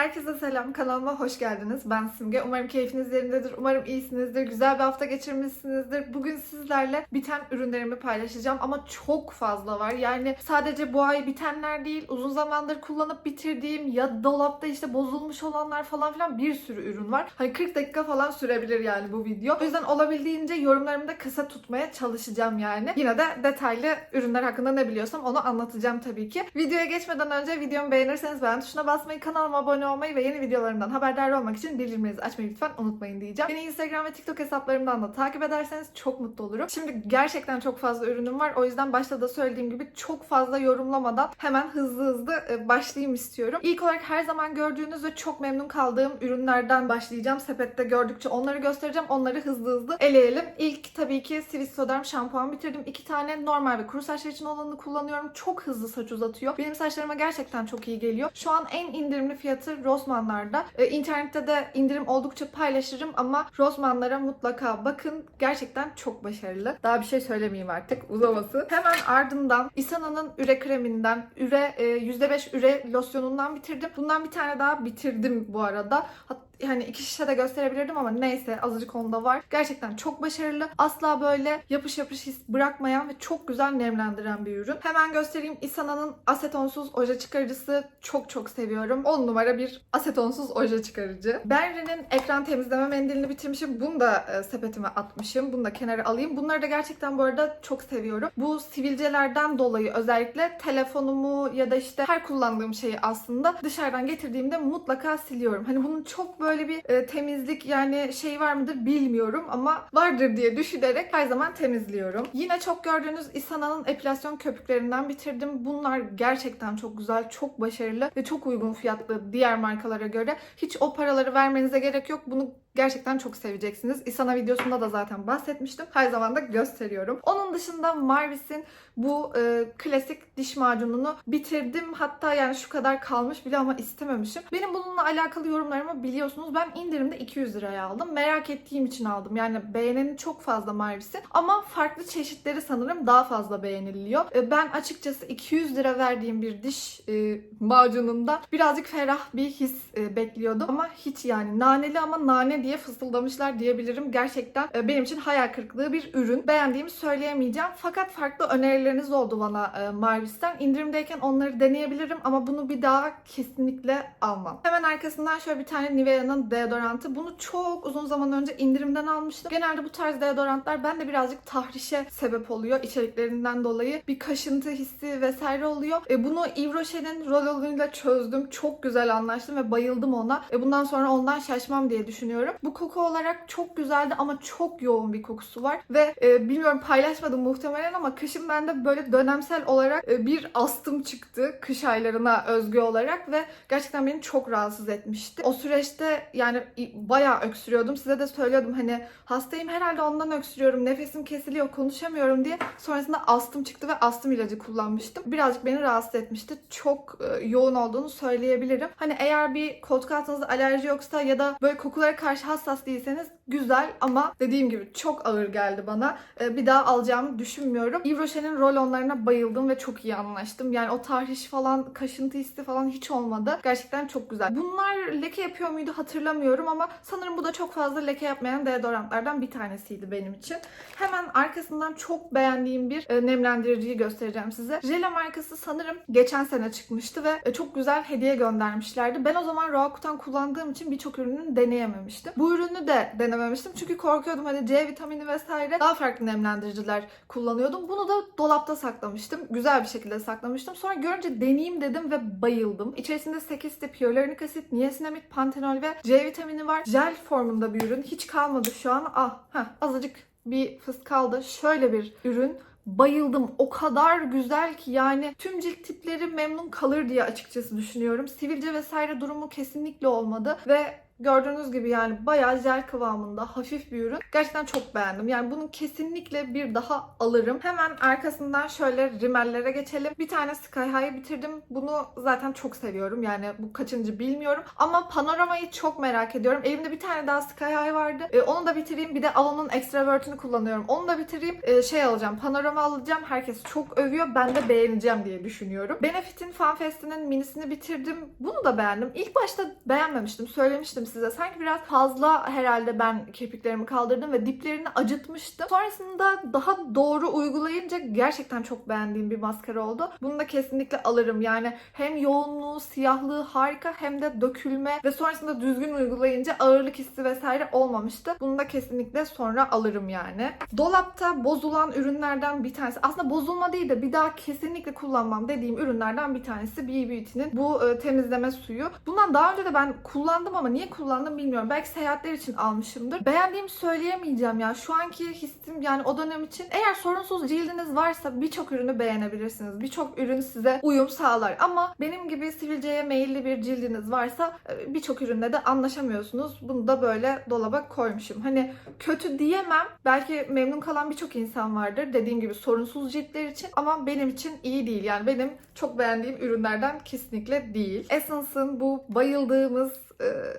Herkese selam, kanalıma hoş geldiniz. Ben Simge. Umarım keyfiniz yerindedir, umarım iyisinizdir, güzel bir hafta geçirmişsinizdir. Bugün sizlerle biten ürünlerimi paylaşacağım ama çok fazla var. Yani sadece bu ay bitenler değil, uzun zamandır kullanıp bitirdiğim ya dolapta işte bozulmuş olanlar falan filan bir sürü ürün var. Hani 40 dakika falan sürebilir yani bu video. O yüzden olabildiğince yorumlarımı da kısa tutmaya çalışacağım yani. Yine de detaylı ürünler hakkında ne biliyorsam onu anlatacağım tabii ki. Videoya geçmeden önce videomu beğenirseniz beğen tuşuna basmayı, kanalıma abone olmayı ve yeni videolarımdan haberdar olmak için bildirimlerinizi açmayı lütfen unutmayın diyeceğim. Beni Instagram ve TikTok hesaplarımdan da takip ederseniz çok mutlu olurum. Şimdi gerçekten çok fazla ürünüm var. O yüzden başta da söylediğim gibi çok fazla yorumlamadan hemen hızlı hızlı e, başlayayım istiyorum. İlk olarak her zaman gördüğünüz ve çok memnun kaldığım ürünlerden başlayacağım. Sepette gördükçe onları göstereceğim. Onları hızlı hızlı eleyelim. İlk tabii ki Swiss Soderm şampuan bitirdim. İki tane normal ve kuru saçlar için olanını kullanıyorum. Çok hızlı saç uzatıyor. Benim saçlarıma gerçekten çok iyi geliyor. Şu an en indirimli fiyatı Rossmann'larda. Ee, internette de indirim oldukça paylaşırım ama Rossmann'lara mutlaka bakın. Gerçekten çok başarılı. Daha bir şey söylemeyeyim artık uzaması. Hemen ardından Isana'nın üre kreminden, üre e, %5 üre losyonundan bitirdim. Bundan bir tane daha bitirdim bu arada. Hatta yani iki şişe de gösterebilirdim ama neyse azıcık onda var. Gerçekten çok başarılı. Asla böyle yapış yapış his bırakmayan ve çok güzel nemlendiren bir ürün. Hemen göstereyim. Isana'nın asetonsuz oje çıkarıcısı çok çok seviyorum. 10 numara bir asetonsuz oje çıkarıcı. Benri'nin ekran temizleme mendilini bitirmişim. Bunu da e, sepetime atmışım. Bunu da kenara alayım. Bunları da gerçekten bu arada çok seviyorum. Bu sivilcelerden dolayı özellikle telefonumu ya da işte her kullandığım şeyi aslında dışarıdan getirdiğimde mutlaka siliyorum. Hani bunun çok böyle bir e, temizlik yani şey var mıdır bilmiyorum ama vardır diye düşünerek her zaman temizliyorum. Yine çok gördüğünüz Isana'nın epilasyon köpüklerinden bitirdim. Bunlar gerçekten çok güzel, çok başarılı ve çok uygun fiyatlı diğer markalara göre. Hiç o paraları vermenize gerek yok. Bunu gerçekten çok seveceksiniz. Isana videosunda da zaten bahsetmiştim. Her zaman da gösteriyorum. Onun dışında Marvis'in bu e, klasik diş macununu bitirdim. Hatta yani şu kadar kalmış bile ama istememişim. Benim bununla alakalı yorumlarımı biliyorsunuz. Ben indirimde 200 liraya aldım. Merak ettiğim için aldım. Yani beğeneni çok fazla Marvis'in. Ama farklı çeşitleri sanırım daha fazla beğeniliyor. E, ben açıkçası 200 lira verdiğim bir diş e, macununda birazcık ferah bir his e, bekliyordum. Ama hiç yani naneli ama nane diye fısıldamışlar diyebilirim. Gerçekten e, benim için hayal kırıklığı bir ürün. Beğendiğimi söyleyemeyeceğim. Fakat farklı önerileriniz oldu bana e, Marvis'ten. İndirimdeyken onları deneyebilirim ama bunu bir daha kesinlikle almam. Hemen arkasından şöyle bir tane Nivea'nın deodorantı. Bunu çok uzun zaman önce indirimden almıştım. Genelde bu tarz deodorantlar bende birazcık tahrişe sebep oluyor içeriklerinden dolayı. Bir kaşıntı hissi vesaire oluyor. E, bunu Yves Rocher'in rolonuyla çözdüm. Çok güzel anlaştım ve bayıldım ona. E, bundan sonra ondan şaşmam diye düşünüyorum. Bu koku olarak çok güzeldi ama çok yoğun bir kokusu var ve e, bilmiyorum paylaşmadım muhtemelen ama kışın bende böyle dönemsel olarak e, bir astım çıktı kış aylarına özgü olarak ve gerçekten beni çok rahatsız etmişti. O süreçte yani bayağı öksürüyordum. Size de söylüyordum hani hastayım herhalde ondan öksürüyorum. Nefesim kesiliyor, konuşamıyorum diye. Sonrasında astım çıktı ve astım ilacı kullanmıştım. Birazcık beni rahatsız etmişti. Çok e, yoğun olduğunu söyleyebilirim. Hani eğer bir koltuk altınızda alerji yoksa ya da böyle kokulara karşı hassas değilseniz güzel ama dediğim gibi çok ağır geldi bana. Ee, bir daha alacağımı düşünmüyorum. Yves Rocher'in rolonlarına bayıldım ve çok iyi anlaştım. Yani o tahriş falan, kaşıntı hissi falan hiç olmadı. Gerçekten çok güzel. Bunlar leke yapıyor muydu hatırlamıyorum ama sanırım bu da çok fazla leke yapmayan deodorantlardan bir tanesiydi benim için. Hemen arkasından çok beğendiğim bir e, nemlendiriciyi göstereceğim size. Jela markası sanırım geçen sene çıkmıştı ve e, çok güzel hediye göndermişlerdi. Ben o zaman Roakutan kullandığım için birçok ürünü deneyememiştim. Bu ürünü de denememiştim çünkü korkuyordum hani C vitamini vesaire daha farklı nemlendiriciler kullanıyordum. Bunu da dolapta saklamıştım. Güzel bir şekilde saklamıştım. Sonra görünce deneyeyim dedim ve bayıldım. İçerisinde 8 tip hyaluronik asit, niasinamid, pantenol ve C vitamini var. Jel formunda bir ürün. Hiç kalmadı şu an. Ah, heh, azıcık bir fıs kaldı. Şöyle bir ürün bayıldım. O kadar güzel ki yani tüm cilt tipleri memnun kalır diye açıkçası düşünüyorum. Sivilce vesaire durumu kesinlikle olmadı ve Gördüğünüz gibi yani bayağı jel kıvamında hafif bir ürün. Gerçekten çok beğendim. Yani bunun kesinlikle bir daha alırım. Hemen arkasından şöyle rimellere geçelim. Bir tane Sky High'ı bitirdim. Bunu zaten çok seviyorum. Yani bu kaçıncı bilmiyorum. Ama panoramayı çok merak ediyorum. Elimde bir tane daha Sky High vardı. Ee, onu da bitireyim. Bir de Avon'un Extravert'ünü kullanıyorum. Onu da bitireyim. Ee, şey alacağım. Panorama alacağım. Herkes çok övüyor. Ben de beğeneceğim diye düşünüyorum. Benefit'in FanFest'inin minisini bitirdim. Bunu da beğendim. İlk başta beğenmemiştim. Söylemiştim size. Sanki biraz fazla herhalde ben kirpiklerimi kaldırdım ve diplerini acıtmıştım. Sonrasında daha doğru uygulayınca gerçekten çok beğendiğim bir maskara oldu. Bunu da kesinlikle alırım. Yani hem yoğunluğu, siyahlığı harika hem de dökülme ve sonrasında düzgün uygulayınca ağırlık hissi vesaire olmamıştı. Bunu da kesinlikle sonra alırım yani. Dolapta bozulan ürünlerden bir tanesi. Aslında bozulma değil de bir daha kesinlikle kullanmam dediğim ürünlerden bir tanesi B Beauty'nin bu e, temizleme suyu. Bundan daha önce de ben kullandım ama niye kullandım bilmiyorum. Belki seyahatler için almışımdır. Beğendiğimi söyleyemeyeceğim ya. Şu anki hissim yani o dönem için eğer sorunsuz cildiniz varsa birçok ürünü beğenebilirsiniz. Birçok ürün size uyum sağlar. Ama benim gibi sivilceye meyilli bir cildiniz varsa e, birçok ürünle de anlaşamıyorsunuz. Bunu da böyle dolaba koymuşum. Hani kötü diyemem. Belki memnun kalan birçok insan vardır. Dediğim gibi sorunsuz ciltler için ama benim için iyi değil. Yani benim çok beğendiğim ürünlerden kesinlikle değil. Essence'ın bu bayıldığımız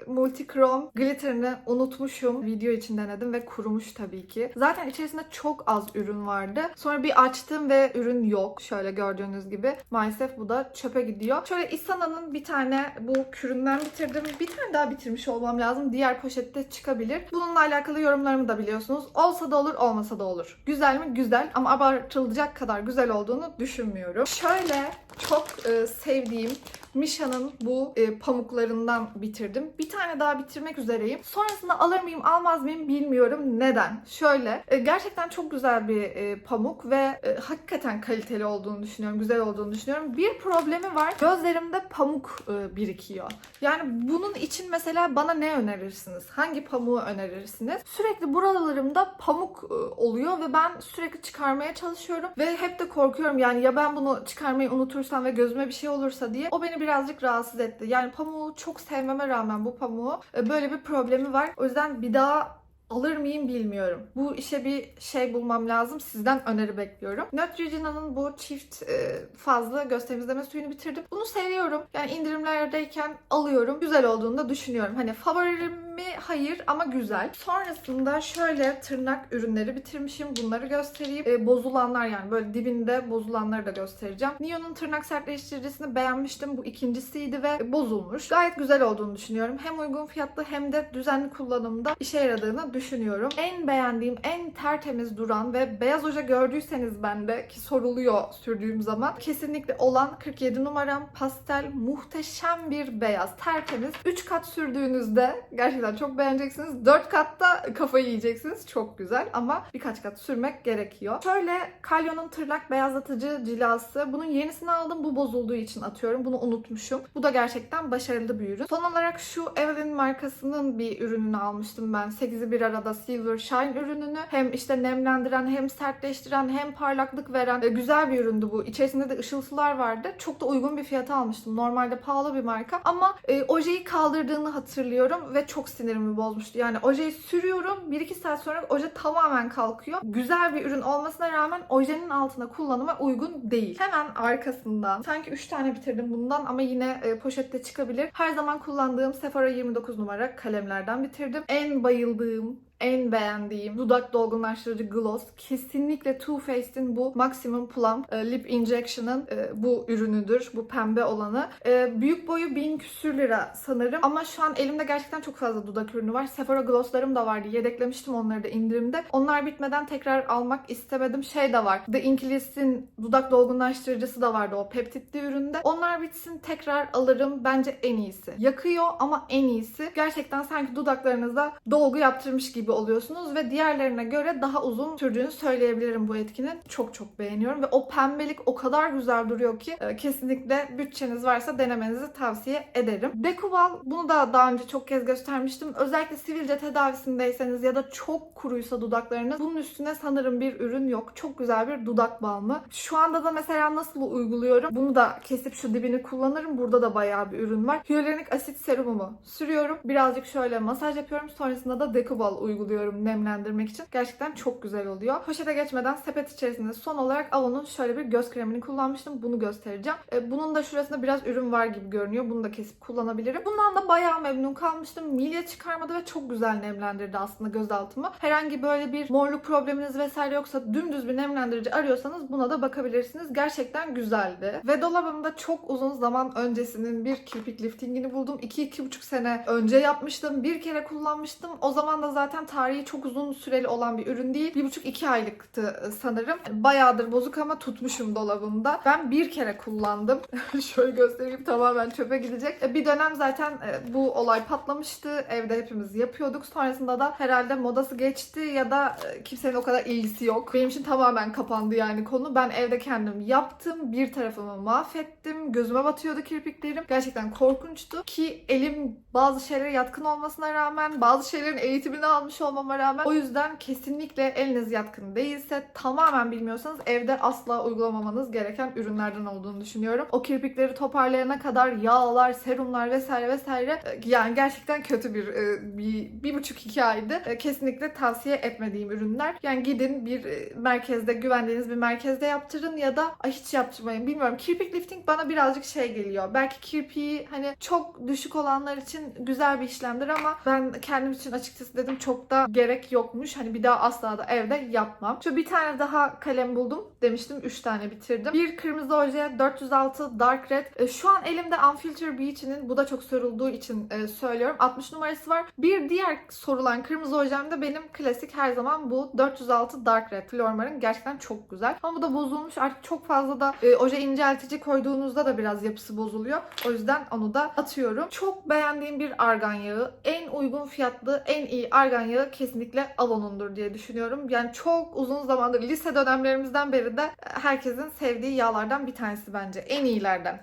multichrome glitterini unutmuşum. Video için denedim ve kurumuş tabii ki. Zaten içerisinde çok az ürün vardı. Sonra bir açtım ve ürün yok. Şöyle gördüğünüz gibi. Maalesef bu da çöpe gidiyor. Şöyle Isana'nın bir tane bu küründen bitirdim. Bir tane daha bitirmiş olmam lazım. Diğer poşette çıkabilir. Bununla alakalı yorumlarımı da biliyorsunuz. Olsa da olur, olmasa da olur. Güzel mi? Güzel. Ama abartılacak kadar güzel olduğunu düşünmüyorum. Şöyle çok e, sevdiğim Misha'nın bu e, pamuklarından bitirdim. Bir tane daha bitirmek üzereyim. Sonrasında alır mıyım almaz mıyım bilmiyorum. Neden? Şöyle e, gerçekten çok güzel bir e, pamuk ve e, hakikaten kaliteli olduğunu düşünüyorum. Güzel olduğunu düşünüyorum. Bir problemi var. Gözlerimde pamuk e, birikiyor. Yani bunun için mesela bana ne önerirsiniz? Hangi pamuğu önerirsiniz? Sürekli buralarımda pamuk e, oluyor ve ben sürekli çıkarmaya çalışıyorum ve hep de korkuyorum yani ya ben bunu çıkarmayı unutursam ve gözüme bir şey olursa diye o beni birazcık rahatsız etti. Yani pamuğu çok sevmeme rağmen bu pamuğu e, böyle bir problemi var. O yüzden bir daha alır mıyım bilmiyorum. Bu işe bir şey bulmam lazım. Sizden öneri bekliyorum. Neutrogena'nın bu çift e, fazla göz temizleme suyunu bitirdim. Bunu seviyorum. Yani indirimlerdeyken alıyorum. Güzel olduğunu da düşünüyorum. Hani favorim mi? Hayır ama güzel. Sonrasında şöyle tırnak ürünleri bitirmişim. Bunları göstereyim. E, bozulanlar yani böyle dibinde bozulanları da göstereceğim. Neo'nun tırnak sertleştiricisini beğenmiştim. Bu ikincisiydi ve bozulmuş. Gayet güzel olduğunu düşünüyorum. Hem uygun fiyatlı hem de düzenli kullanımda işe yaradığını düşünüyorum. En beğendiğim, en tertemiz duran ve beyaz oje gördüyseniz bende ki soruluyor sürdüğüm zaman kesinlikle olan 47 numaram pastel muhteşem bir beyaz tertemiz. 3 kat sürdüğünüzde gerçekten çok beğeneceksiniz. 4 katta kafayı yiyeceksiniz. Çok güzel ama birkaç kat sürmek gerekiyor. Şöyle Kalyon'un tırnak beyazlatıcı cilası. Bunun yenisini aldım. Bu bozulduğu için atıyorum. Bunu unutmuşum. Bu da gerçekten başarılı bir ürün. Son olarak şu Evelyn markasının bir ürününü almıştım ben. 8'i bir arada Silver Shine ürününü. Hem işte nemlendiren hem sertleştiren hem parlaklık veren e, güzel bir üründü bu. İçerisinde de ışıltılar vardı. Çok da uygun bir fiyata almıştım. Normalde pahalı bir marka ama e, ojeyi kaldırdığını hatırlıyorum ve çok sinirimi bozmuştu. Yani ojeyi sürüyorum. 1-2 saat sonra oje tamamen kalkıyor. Güzel bir ürün olmasına rağmen ojenin altına kullanıma uygun değil. Hemen arkasından sanki 3 tane bitirdim bundan ama yine e, poşette çıkabilir. Her zaman kullandığım Sephora 29 numara kalemlerden bitirdim. En bayıldığım en beğendiğim dudak dolgunlaştırıcı gloss kesinlikle Too Faced'in bu Maximum Plum e, Lip Injection'ın e, bu ürünüdür. Bu pembe olanı. E, büyük boyu 1000 küsür lira sanırım. Ama şu an elimde gerçekten çok fazla dudak ürünü var. Sephora glosslarım da vardı. Yedeklemiştim onları da indirimde. Onlar bitmeden tekrar almak istemedim. Şey de var. The Inklis'in dudak dolgunlaştırıcısı da vardı o peptitli üründe. Onlar bitsin tekrar alırım. Bence en iyisi. Yakıyor ama en iyisi. Gerçekten sanki dudaklarınıza dolgu yaptırmış gibi gibi oluyorsunuz ve diğerlerine göre daha uzun sürdüğünü söyleyebilirim bu etkinin. Çok çok beğeniyorum ve o pembelik o kadar güzel duruyor ki e, kesinlikle bütçeniz varsa denemenizi tavsiye ederim. Decubal bunu da daha önce çok kez göstermiştim. Özellikle sivilce tedavisindeyseniz ya da çok kuruysa dudaklarınız bunun üstüne sanırım bir ürün yok. Çok güzel bir dudak balmı. Şu anda da mesela nasıl uyguluyorum? Bunu da kesip şu dibini kullanırım. Burada da bayağı bir ürün var. Hyaluronik asit serumumu sürüyorum. Birazcık şöyle masaj yapıyorum. Sonrasında da Decubal uyguluyorum nemlendirmek için. Gerçekten çok güzel oluyor. Poşete geçmeden sepet içerisinde son olarak Avon'un şöyle bir göz kremini kullanmıştım. Bunu göstereceğim. E, Bunun da şurasında biraz ürün var gibi görünüyor. Bunu da kesip kullanabilirim. Bundan da bayağı memnun kalmıştım. Milya çıkarmadı ve çok güzel nemlendirdi aslında gözaltımı. Herhangi böyle bir morluk probleminiz vesaire yoksa dümdüz bir nemlendirici arıyorsanız buna da bakabilirsiniz. Gerçekten güzeldi. Ve dolabımda çok uzun zaman öncesinin bir kirpik liftingini buldum. 2-2,5 sene önce yapmıştım. Bir kere kullanmıştım. O zaman da zaten tarihi çok uzun süreli olan bir ürün değil. 1,5-2 aylıktı e, sanırım. Bayağıdır bozuk ama tutmuşum dolabımda. Ben bir kere kullandım. Şöyle göstereyim tamamen çöpe gidecek. E, Bir dönem zaten e, bu olay patlamıştı. Evde hepimiz yapıyorduk. Sonrasında da herhalde modası geçti ya da kimsenin o kadar ilgisi yok. Benim için tamamen kapandı yani konu. Ben evde kendim yaptım. Bir tarafımı mahvettim. Gözüme batıyordu kirpiklerim. Gerçekten korkunçtu. Ki elim bazı şeylere yatkın olmasına rağmen bazı şeylerin eğitimini almış olmama rağmen o yüzden kesinlikle eliniz yatkın değilse tamamen bilmiyorsanız evde asla uygulamamanız gereken ürünlerden olduğunu düşünüyorum. O kirpikleri toparlayana kadar yağlar, serumlar vesaire vesaire e, yani gerçekten kötü bir e, bir, bir buçuk iki aydı. E, Kesinlikle tavsiye etmediğim ürünler. Yani gidin bir merkezde güvendiğiniz bir merkezde yaptırın ya da hiç yaptırmayın. Bilmiyorum. Kirpik lifting bana birazcık şey geliyor. Belki kirpiği hani çok düşük olanlar için güzel bir işlemdir ama ben kendim için açıkçası dedim çok da gerek yokmuş. Hani bir daha asla da evde yapmam. Şu bir tane daha kalem buldum demiştim. 3 tane bitirdim. Bir kırmızı oje 406 Dark Red. E, Şu an elimde Unfiltered Beach'inin bu da çok sorulduğu için e, söylüyorum. 60 numarası var. Bir diğer sorulan kırmızı ojem de benim klasik her zaman bu 406 Dark Red. Flormar'ın gerçekten çok güzel. Ama bu da bozulmuş. Artık çok fazla da e, oje inceltici koyduğunuzda da biraz yapısı bozuluyor. O yüzden onu da atıyorum. Çok beğendiğim bir argan yağı. En uygun fiyatlı, en iyi argan yağı kesinlikle Avon'undur diye düşünüyorum. Yani çok uzun zamandır lise dönemlerimizden beri de herkesin sevdiği yağlardan bir tanesi bence. En iyilerden.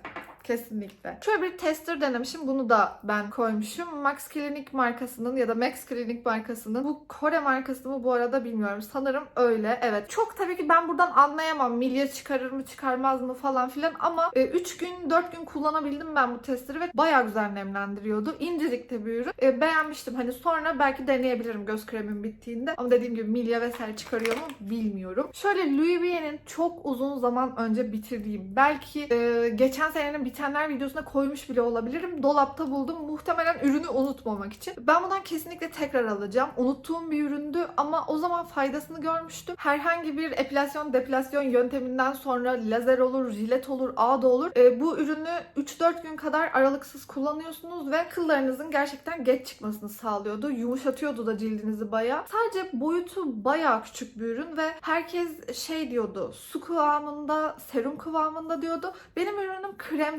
Kesinlikle. Şöyle bir tester denemişim. Bunu da ben koymuşum. Max Clinic markasının ya da Max Clinic markasının. Bu Kore markası mı bu arada bilmiyorum. Sanırım öyle. Evet. Çok tabii ki ben buradan anlayamam. Milya çıkarır mı çıkarmaz mı falan filan. Ama 3 gün 4 gün kullanabildim ben bu testleri ve bayağı güzel nemlendiriyordu. İncecik de bir ürün. E, beğenmiştim. Hani sonra belki deneyebilirim göz kremin bittiğinde. Ama dediğim gibi milya vesaire çıkarıyor mu bilmiyorum. Şöyle Louis Vuitton'in çok uzun zaman önce bitirdiğim belki e, geçen senenin bitenler videosuna koymuş bile olabilirim. Dolapta buldum. Muhtemelen ürünü unutmamak için. Ben bundan kesinlikle tekrar alacağım. Unuttuğum bir üründü ama o zaman faydasını görmüştüm. Herhangi bir epilasyon depilasyon yönteminden sonra lazer olur, jilet olur, ağda olur. E, bu ürünü 3-4 gün kadar aralıksız kullanıyorsunuz ve kıllarınızın gerçekten geç çıkmasını sağlıyordu. Yumuşatıyordu da cildinizi bayağı. Sadece boyutu bayağı küçük bir ürün ve herkes şey diyordu. Su kıvamında, serum kıvamında diyordu. Benim ürünüm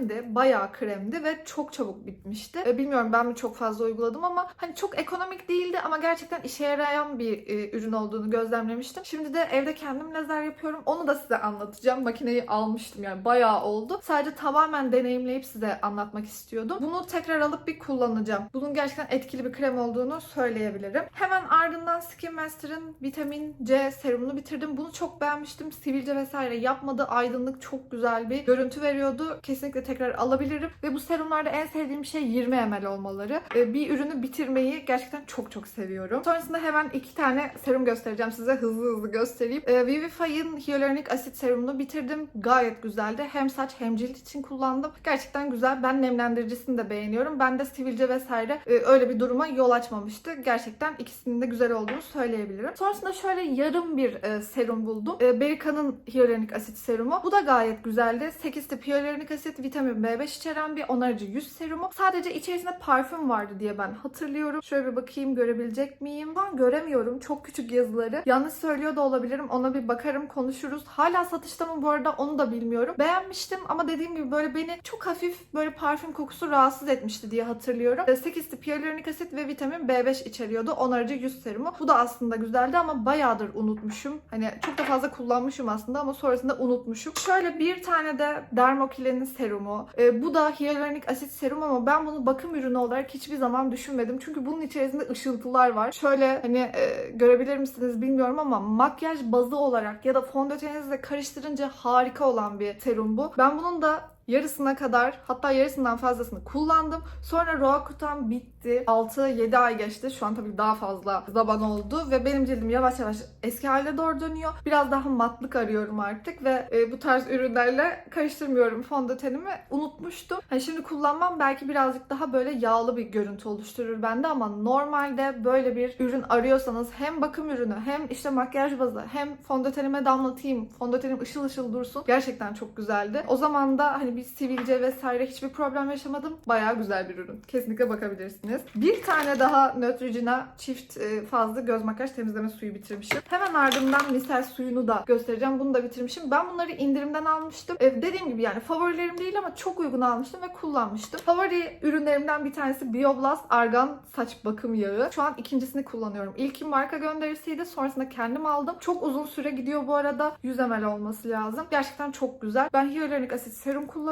kremdi. Bayağı kremdi ve çok çabuk bitmişti. E, bilmiyorum ben mi çok fazla uyguladım ama hani çok ekonomik değildi ama gerçekten işe yarayan bir e, ürün olduğunu gözlemlemiştim. Şimdi de evde kendim lazer yapıyorum. Onu da size anlatacağım. Makineyi almıştım yani bayağı oldu. Sadece tamamen deneyimleyip size anlatmak istiyordum. Bunu tekrar alıp bir kullanacağım. Bunun gerçekten etkili bir krem olduğunu söyleyebilirim. Hemen ardından Skin Master'ın vitamin C serumunu bitirdim. Bunu çok beğenmiştim. Sivilce vesaire yapmadı. Aydınlık çok güzel bir görüntü veriyordu. Kesinlikle tekrar alabilirim. Ve bu serumlarda en sevdiğim şey 20 ml olmaları. Ee, Bir ürünü bitirmeyi gerçekten çok çok seviyorum. Sonrasında hemen iki tane serum göstereceğim size. Hızlı hızlı göstereyim. Vivify'ın hyaluronik asit serumunu bitirdim. Gayet güzeldi. Hem saç hem cilt için kullandım. Gerçekten güzel. Ben nemlendiricisini de beğeniyorum. Ben de sivilce vesaire e, öyle bir duruma yol açmamıştı. Gerçekten ikisinin de güzel olduğunu söyleyebilirim. Sonrasında şöyle yarım bir e, serum buldum. E, Berika'nın hyaluronik asit serumu. Bu da gayet güzeldi. 8 tip hyaluronik asit, vitamin vitamin B5 içeren bir onarıcı yüz serumu. Sadece içerisinde parfüm vardı diye ben hatırlıyorum. Şöyle bir bakayım görebilecek miyim? Ben göremiyorum. Çok küçük yazıları. Yanlış söylüyor da olabilirim. Ona bir bakarım konuşuruz. Hala satışta mı bu arada onu da bilmiyorum. Beğenmiştim ama dediğim gibi böyle beni çok hafif böyle parfüm kokusu rahatsız etmişti diye hatırlıyorum. 8 tip hyaluronik asit ve vitamin B5 içeriyordu. Onarıcı yüz serumu. Bu da aslında güzeldi ama bayağıdır unutmuşum. Hani çok da fazla kullanmışım aslında ama sonrasında unutmuşum. Şöyle bir tane de Dermokile'nin serumu. Ee, bu da hyaluronik asit serum ama ben bunu bakım ürünü olarak hiçbir zaman düşünmedim. Çünkü bunun içerisinde ışıltılar var. Şöyle hani e, görebilir misiniz bilmiyorum ama makyaj bazı olarak ya da fondöteninizle karıştırınca harika olan bir serum bu. Ben bunun da yarısına kadar hatta yarısından fazlasını kullandım. Sonra Roakutan bitti. 6-7 ay geçti. Şu an tabii daha fazla zaman oldu ve benim cildim yavaş yavaş eski haline doğru dönüyor. Biraz daha matlık arıyorum artık ve e, bu tarz ürünlerle karıştırmıyorum fondötenimi. Unutmuştum. Hani şimdi kullanmam belki birazcık daha böyle yağlı bir görüntü oluşturur bende ama normalde böyle bir ürün arıyorsanız hem bakım ürünü hem işte makyaj bazı hem fondötenime damlatayım, fondötenim ışıl ışıl dursun. Gerçekten çok güzeldi. O zaman da hani bir sivilce vesaire hiçbir problem yaşamadım. Bayağı güzel bir ürün. Kesinlikle bakabilirsiniz. Bir tane daha Neutrogena çift e, fazla göz makyaj temizleme suyu bitirmişim. Hemen ardından misel suyunu da göstereceğim. Bunu da bitirmişim. Ben bunları indirimden almıştım. E, dediğim gibi yani favorilerim değil ama çok uygun almıştım ve kullanmıştım. Favori ürünlerimden bir tanesi Bioblast Argan saç bakım yağı. Şu an ikincisini kullanıyorum. İlki marka gönderisiydi. Sonrasında kendim aldım. Çok uzun süre gidiyor bu arada. 100 ml olması lazım. Gerçekten çok güzel. Ben hyaluronik asit serum kullanıyorum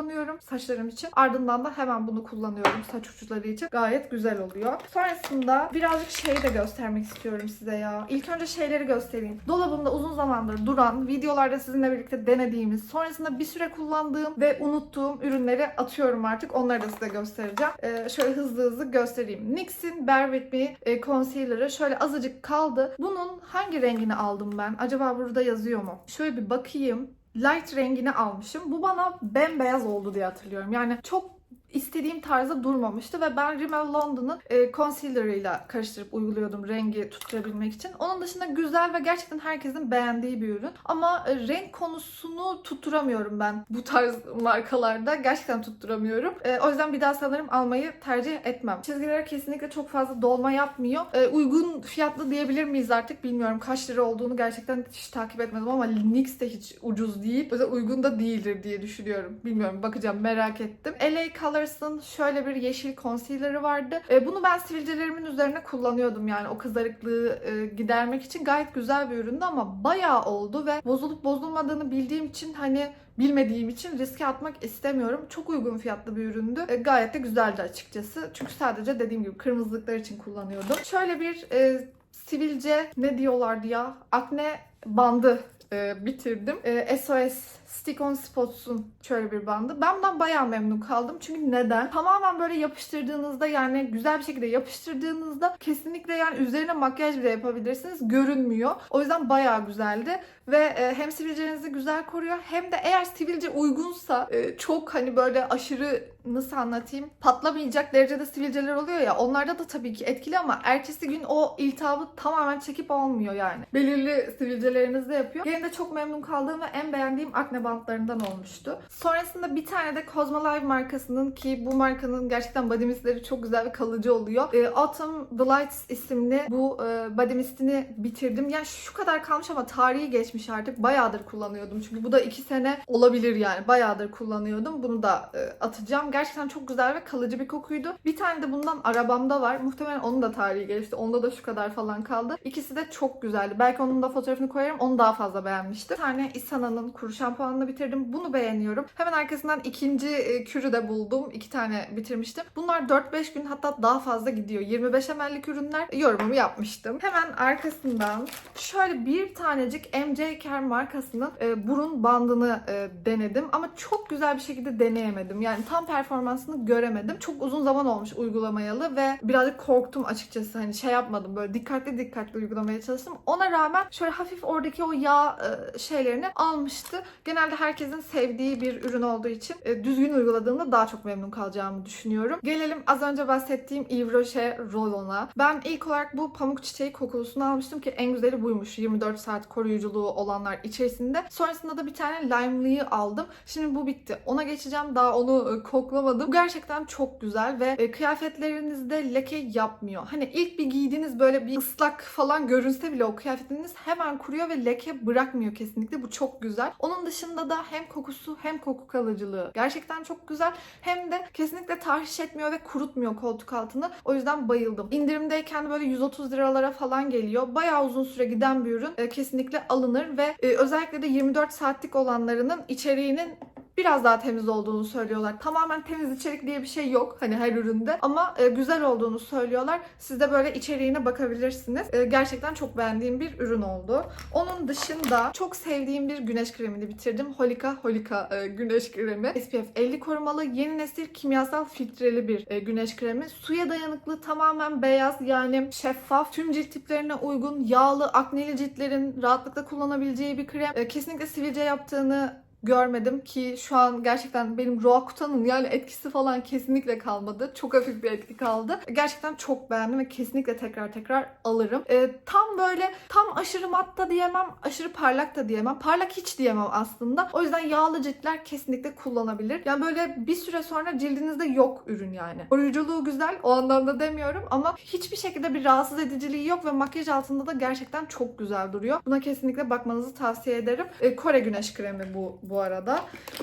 saçlarım için. Ardından da hemen bunu kullanıyorum saç uçları için. Gayet güzel oluyor. Sonrasında birazcık şeyi de göstermek istiyorum size ya. İlk önce şeyleri göstereyim. Dolabımda uzun zamandır duran, videolarda sizinle birlikte denediğimiz, sonrasında bir süre kullandığım ve unuttuğum ürünleri atıyorum artık. Onları da size göstereceğim. Ee, şöyle hızlı hızlı göstereyim. NYX'in Bear With Me e, Concealer'ı şöyle azıcık kaldı. Bunun hangi rengini aldım ben? Acaba burada yazıyor mu? Şöyle bir bakayım light rengini almışım. Bu bana bembeyaz oldu diye hatırlıyorum. Yani çok istediğim tarzda durmamıştı ve ben Rimmel London'ın e, concealer'ıyla karıştırıp uyguluyordum rengi tutturabilmek için. Onun dışında güzel ve gerçekten herkesin beğendiği bir ürün. Ama e, renk konusunu tutturamıyorum ben bu tarz markalarda. Gerçekten tutturamıyorum. E, o yüzden bir daha sanırım almayı tercih etmem. Çizgileri kesinlikle çok fazla dolma yapmıyor. E, uygun fiyatlı diyebilir miyiz artık bilmiyorum. Kaç lira olduğunu gerçekten hiç takip etmedim ama NYX de hiç ucuz değil. O yüzden uygun da değildir diye düşünüyorum. Bilmiyorum bakacağım merak ettim. LA Colors'ın şöyle bir yeşil concealer'ı vardı. E, bunu ben sivilcelerimin üzerine kullanıyordum yani o kızarıklığı e, gidermek için. Gayet güzel bir üründü ama bayağı oldu ve bozulup bozulmadığını bildiğim için hani bilmediğim için riske atmak istemiyorum. Çok uygun fiyatlı bir üründü. E, gayet de güzeldi açıkçası. Çünkü sadece dediğim gibi kırmızılıklar için kullanıyordum. Şöyle bir e, sivilce ne diyorlardı ya? Akne bandı e, bitirdim. E, SOS Stick on Spots'un şöyle bir bandı. Ben bundan bayağı memnun kaldım. Çünkü neden? Tamamen böyle yapıştırdığınızda yani güzel bir şekilde yapıştırdığınızda kesinlikle yani üzerine makyaj bile yapabilirsiniz. Görünmüyor. O yüzden bayağı güzeldi. Ve e, hem sivilcelerinizi güzel koruyor hem de eğer sivilce uygunsa e, çok hani böyle aşırı nasıl anlatayım patlamayacak derecede sivilceler oluyor ya onlarda da tabii ki etkili ama ertesi gün o iltihabı tamamen çekip almıyor yani. Belirli sivilcelerinizde yapıyor. Benim de çok memnun kaldığım ve en beğendiğim akne bantlarından olmuştu. Sonrasında bir tane de Cosmolive markasının ki bu markanın gerçekten body mistleri çok güzel ve kalıcı oluyor. E, Autumn Delights isimli bu e, body mistini bitirdim. Yani şu kadar kalmış ama tarihi geçmiş artık. Bayağıdır kullanıyordum. Çünkü bu da 2 sene olabilir yani. Bayağıdır kullanıyordum. Bunu da e, atacağım. Gerçekten çok güzel ve kalıcı bir kokuydu. Bir tane de bundan arabamda var. Muhtemelen onun da tarihi geçti. Onda da şu kadar falan kaldı. İkisi de çok güzeldi. Belki onun da fotoğrafını koyarım. Onu daha fazla beğenmiştim. Bir tane Isana'nın kuru şampuanını bitirdim. Bunu beğeniyorum. Hemen arkasından ikinci e, kürü de buldum. İki tane bitirmiştim. Bunlar 4-5 gün hatta daha fazla gidiyor. 25 ml'lik ürünler. Yorumumu yapmıştım. Hemen arkasından şöyle bir tanecik MJ Care markasının e, burun bandını e, denedim. Ama çok güzel bir şekilde deneyemedim. Yani tam performansını göremedim. Çok uzun zaman olmuş uygulamayalı ve birazcık korktum açıkçası. Hani şey yapmadım böyle dikkatli dikkatli uygulamaya çalıştım. Ona rağmen şöyle hafif oradaki o yağ şeylerini almıştı. Gene genelde herkesin sevdiği bir ürün olduğu için e, düzgün uyguladığımda daha çok memnun kalacağımı düşünüyorum. Gelelim az önce bahsettiğim Yves Rocher Roll-On'a. Ben ilk olarak bu pamuk çiçeği kokulusunu almıştım ki en güzeli buymuş. 24 saat koruyuculuğu olanlar içerisinde. Sonrasında da bir tane lime'lıyı aldım. Şimdi bu bitti. Ona geçeceğim. Daha onu e, koklamadım. Bu gerçekten çok güzel ve e, kıyafetlerinizde leke yapmıyor. Hani ilk bir giydiğiniz böyle bir ıslak falan görünse bile o kıyafetiniz hemen kuruyor ve leke bırakmıyor kesinlikle. Bu çok güzel. Onun dışında da hem kokusu hem koku kalıcılığı gerçekten çok güzel. Hem de kesinlikle tahriş etmiyor ve kurutmuyor koltuk altını. O yüzden bayıldım. İndirimdeyken böyle 130 liralara falan geliyor. Bayağı uzun süre giden bir ürün. E, kesinlikle alınır ve e, özellikle de 24 saatlik olanlarının içeriğinin biraz daha temiz olduğunu söylüyorlar. Tamamen temiz içerik diye bir şey yok hani her üründe ama e, güzel olduğunu söylüyorlar. Siz de böyle içeriğine bakabilirsiniz. E, gerçekten çok beğendiğim bir ürün oldu. Onun dışında çok sevdiğim bir güneş kremini bitirdim. Holika Holika e, güneş kremi. SPF 50 korumalı yeni nesil kimyasal filtreli bir e, güneş kremi. Suya dayanıklı tamamen beyaz yani şeffaf. Tüm cilt tiplerine uygun yağlı akneli ciltlerin rahatlıkla kullanabileceği bir krem. E, kesinlikle sivilce yaptığını görmedim ki şu an gerçekten benim Roakutan'ın yani etkisi falan kesinlikle kalmadı. Çok hafif bir etki kaldı. Gerçekten çok beğendim ve kesinlikle tekrar tekrar alırım. Ee, tam böyle tam aşırı mat da diyemem, aşırı parlak da diyemem. Parlak hiç diyemem aslında. O yüzden yağlı ciltler kesinlikle kullanabilir. Yani böyle bir süre sonra cildinizde yok ürün yani. Koruyuculuğu güzel o anlamda demiyorum ama hiçbir şekilde bir rahatsız ediciliği yok ve makyaj altında da gerçekten çok güzel duruyor. Buna kesinlikle bakmanızı tavsiye ederim. Ee, Kore güneş kremi bu bu arada.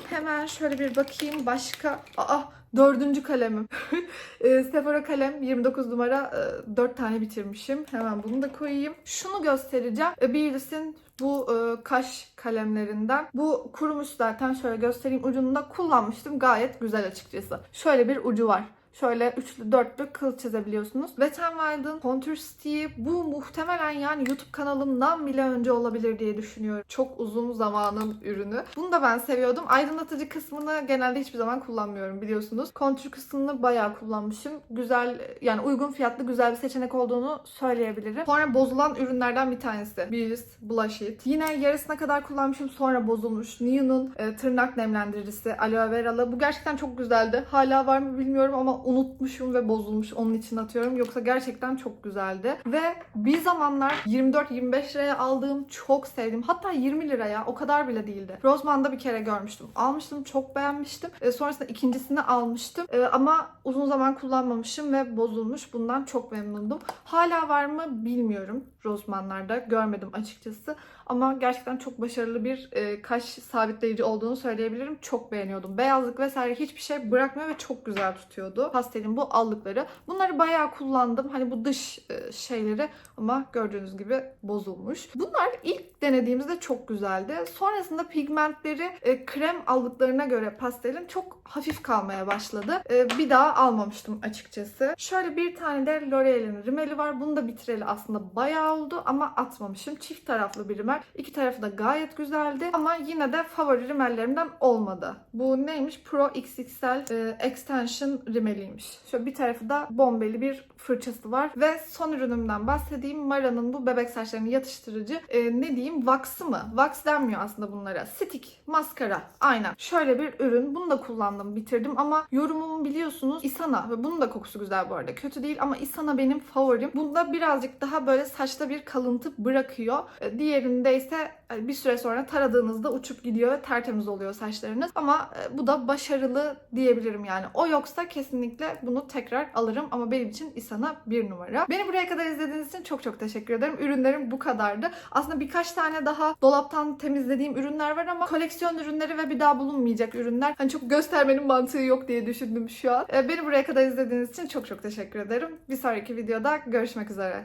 Hemen şöyle bir bakayım başka. Aa dördüncü kalemim. e, Sephora kalem 29 numara e, 4 tane bitirmişim. Hemen bunu da koyayım. Şunu göstereceğim. E, Baileys'in bu e, kaş kalemlerinden. Bu kurumuş zaten. Şöyle göstereyim. Ucunu da kullanmıştım. Gayet güzel açıkçası. Şöyle bir ucu var. Şöyle üçlü dörtlü kıl çizebiliyorsunuz. Wet n Wild'ın Contour Stick'i bu muhtemelen yani YouTube kanalımdan bile önce olabilir diye düşünüyorum. Çok uzun zamanın ürünü. Bunu da ben seviyordum. Aydınlatıcı kısmını genelde hiçbir zaman kullanmıyorum biliyorsunuz. Contour kısmını bayağı kullanmışım. Güzel yani uygun fiyatlı güzel bir seçenek olduğunu söyleyebilirim. Sonra bozulan ürünlerden bir tanesi. Baileys Blush It. Yine yarısına kadar kullanmışım sonra bozulmuş. Neo'nun e, tırnak nemlendiricisi aloe veralı. Bu gerçekten çok güzeldi. Hala var mı bilmiyorum ama unutmuşum ve bozulmuş. Onun için atıyorum. Yoksa gerçekten çok güzeldi. Ve bir zamanlar 24-25 liraya aldığım çok sevdiğim hatta 20 liraya o kadar bile değildi. Roseman'da bir kere görmüştüm. Almıştım çok beğenmiştim. E, sonrasında ikincisini almıştım. E, ama uzun zaman kullanmamışım ve bozulmuş. Bundan çok memnundum. Hala var mı bilmiyorum. Roseman'larda görmedim açıkçası. Ama gerçekten çok başarılı bir e, kaş sabitleyici olduğunu söyleyebilirim. Çok beğeniyordum. Beyazlık vesaire hiçbir şey bırakmıyor ve çok güzel tutuyordu. Pastelin bu allıkları. Bunları bayağı kullandım. Hani bu dış e, şeyleri ama gördüğünüz gibi bozulmuş. Bunlar ilk denediğimizde çok güzeldi. Sonrasında pigmentleri e, krem aldıklarına göre pastelin çok hafif kalmaya başladı. E, bir daha almamıştım açıkçası. Şöyle bir tane de L'Oreal'in rimeli var. Bunu da bitireli aslında bayağı oldu ama atmamışım. Çift taraflı bir rimel. İki tarafı da gayet güzeldi ama yine de favori rimellerimden olmadı. Bu neymiş? Pro XXL e, Extension rimeliymiş. Şöyle bir tarafı da bombeli bir fırçası var. Ve son ürünümden bahsedeyim. Mara'nın bu bebek saçlarını yatıştırıcı e, ne diyeyim wax'ı mı? Wax denmiyor aslında bunlara. Stick, maskara. Aynen. Şöyle bir ürün. Bunu da kullandım, bitirdim ama yorumumu biliyorsunuz Isana. Ve bunun da kokusu güzel bu arada. Kötü değil ama Isana benim favorim. Bunda birazcık daha böyle saçta bir kalıntı bırakıyor. E, diğerinde ise bir süre sonra taradığınızda uçup gidiyor ve tertemiz oluyor saçlarınız. Ama e, bu da başarılı diyebilirim yani. O yoksa kesinlikle bunu tekrar alırım ama benim için Isana bir numara. Beni buraya kadar izlediğiniz için çok çok teşekkür ederim. Ürünlerim bu kadardı. Aslında birkaç tane daha dolaptan temizlediğim ürünler var ama koleksiyon ürünleri ve bir daha bulunmayacak ürünler. Hani çok göstermenin mantığı yok diye düşündüm şu an. E, Beni buraya kadar izlediğiniz için çok çok teşekkür ederim. Bir sonraki videoda görüşmek üzere.